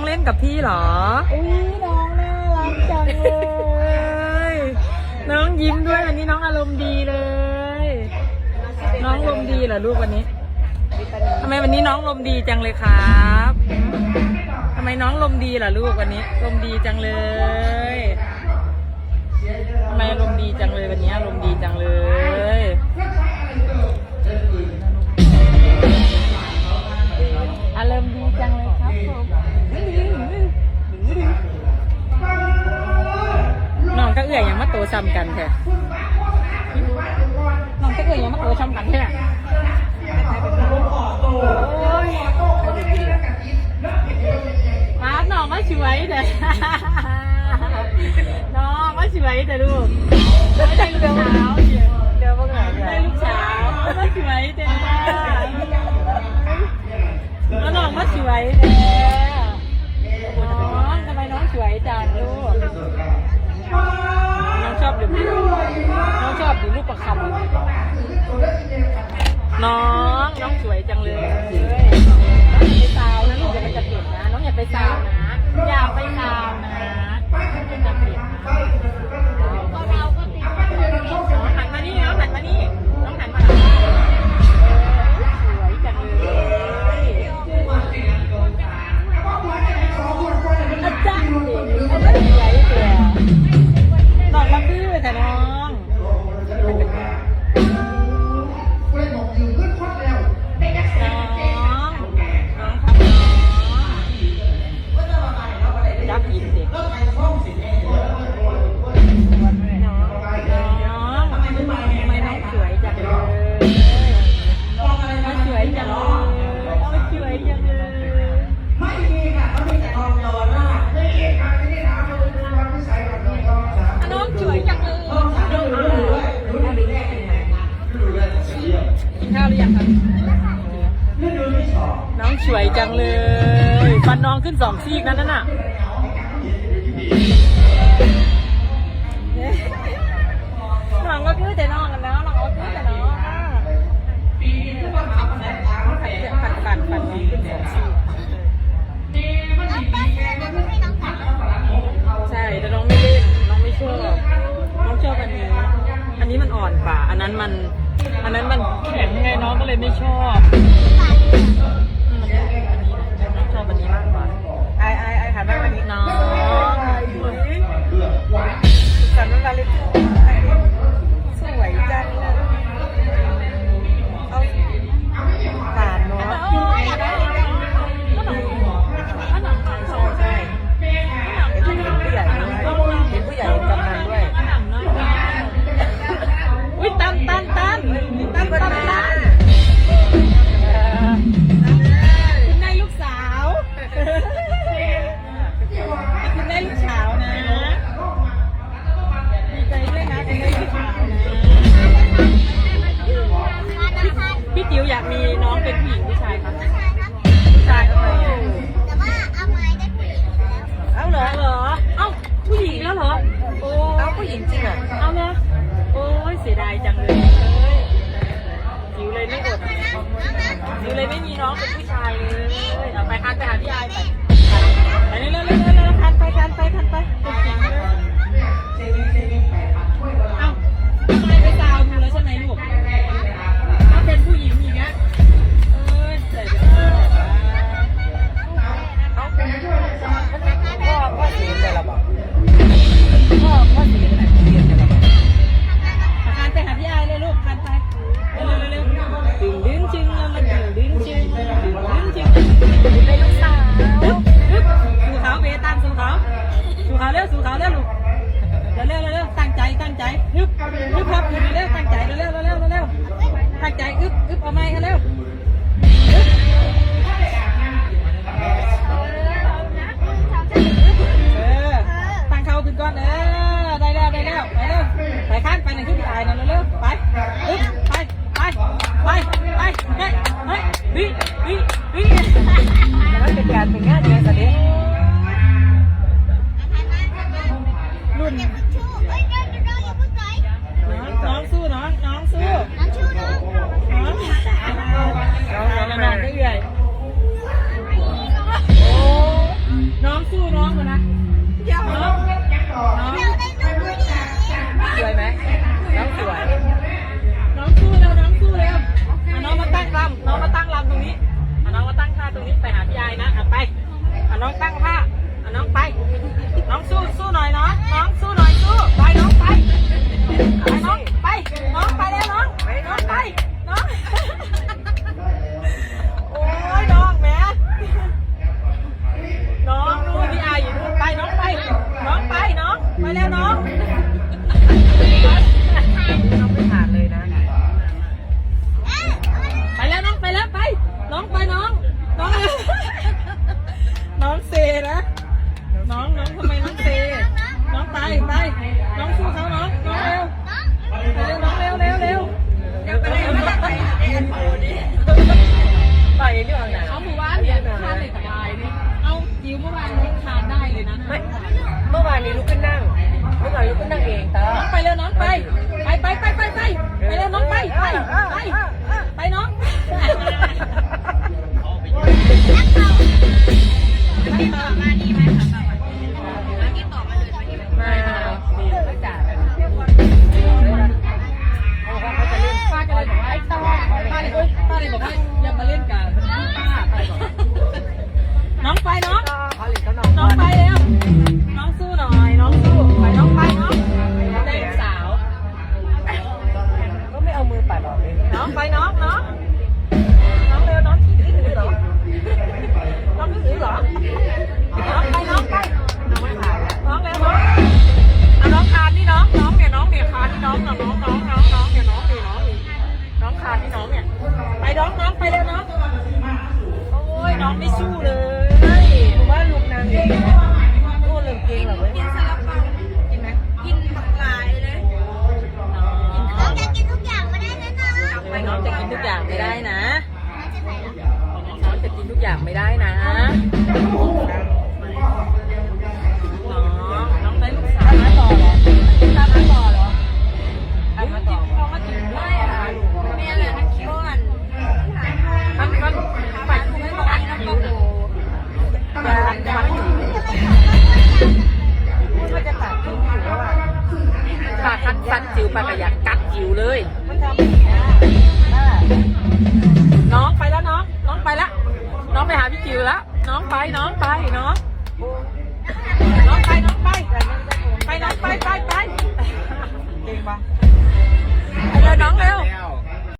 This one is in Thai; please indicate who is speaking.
Speaker 1: น้องเล่นกับพี่เหรอ
Speaker 2: อุ้ยน้องน่ารักจังเลย
Speaker 1: น้องยิ้มด้วยวันนี้น้องอารมณ์ดีเลย น้องลมณ์ดีเหรอลูกวันนี้ทำไมวันนี้น้องลมณ์ดีจังเลยครับทำไมน้องลมณ์ดีเหรอลูกวันนี้ลมณ์ดีจังเลยทำไมลมณ์ดีจังเลยวันนี้ลมณ์ดีจังเลย ซ้ำกันแท้น้องก็เอื่อยยังมาโตซ้ำกันแท้มาน้องมาช่วยเด้อน้องมาช่วยเด้อลูกไม่ได้ลูกสาวเดี๋ยว
Speaker 2: เดี๋ยวพวกไหน
Speaker 1: ไม่ได้ลูกสาวมาช่วยเด้อมาน้องมาช่วยเด้อ อบดูรูปประคำน้องน้องสวยจังเลยน้องอย่าไปซาวนะลูกอย่าไปจัดเปลี่ยนนะ น้องอย่าไปซาวนะ อย่าไปซาว จังเลยฟันน้องขึ้นสองซีกนั่นน่ะน้องก็คือแต่น้องกันแล้วน้องก็คือแต่น้องปัดปัดปัดน้องขึ้นสองซีกใช่แต่น้องไม่เล่นน้องไม่ชอบน้องชอบอันนี้อันนี้มันอ่อนกว่า อันนั้นมัน อันนั้นมันแข็งไงน้องก็เลยไม่ชอบ
Speaker 2: ไอไอหันมาวันนี้
Speaker 1: น้อง
Speaker 2: เสี
Speaker 1: ยดาย
Speaker 2: จัง
Speaker 1: เลยจิ๋วเลยไม่อดจิ๋วเลยไม่มีน้องเป็นผู้ชายเลยเอาไปคันไปหาพี่ไอไปไปเร็วเร็วเร็วเร็วเร็วคันไปคันไปคันไปเป็นจริงเลย ใจอึ๊
Speaker 2: บอึ๊บเอา
Speaker 1: ไม้
Speaker 2: เขา
Speaker 1: แล้วตั้งเขาขึ้นก่อนเออ
Speaker 2: ได้
Speaker 1: แล้วได้แล้วไปเร็วไปข้างไปในึ่ง
Speaker 2: ขึ้นไปไอ้
Speaker 1: นั่นเร็วไป
Speaker 2: วานนี้ลุกขึ้นนั่งเมื่อวานลุกขึ้นนั่งเองตา
Speaker 1: น้องไปเร็วน้องไป ไปไปไปไปไป ไม่เอามือปัด
Speaker 2: อกเลย
Speaker 1: น้องไปน้องน้องน้องเร็วน้องขี้ถือเหรอน้องขี้ถือเหรอน้องไปน้องไป
Speaker 2: น้องไม่ผ่าน
Speaker 1: น้องเร็วน้องเอาน้องคานนี่น้องน้องเนี่ยน้องเนี่ยคานนี่น้องน้องน้องน้องน้องน้องเนี่ยน้องนี่น้องน้องคานนี่น้องเนี่ยไปน้องน้องไปเร็วน้องโอ้ยน้องไม่สู้
Speaker 2: นะ
Speaker 1: น้องจะกินทุกอย่างไม่ได้นะ น้องจะกินทุกอย่างไม่ได้นะ น้องน้องได้ลูกสาว
Speaker 2: มาต่อเหรอตามมาต่อเหรอ
Speaker 1: ทำมากินเขามากินด้วยอะ
Speaker 2: แม่เลยทั้งคิ้วอัน
Speaker 1: มันมันไปทุกไม่บอกแล้วก็โอ้ยมันจะมันอยู่
Speaker 2: พูดว่าจะตัดคิ้วอยู่แล้วอะ
Speaker 1: ปากคัดฟันจิ๋วปากกระยักกัดจิ๋วเลย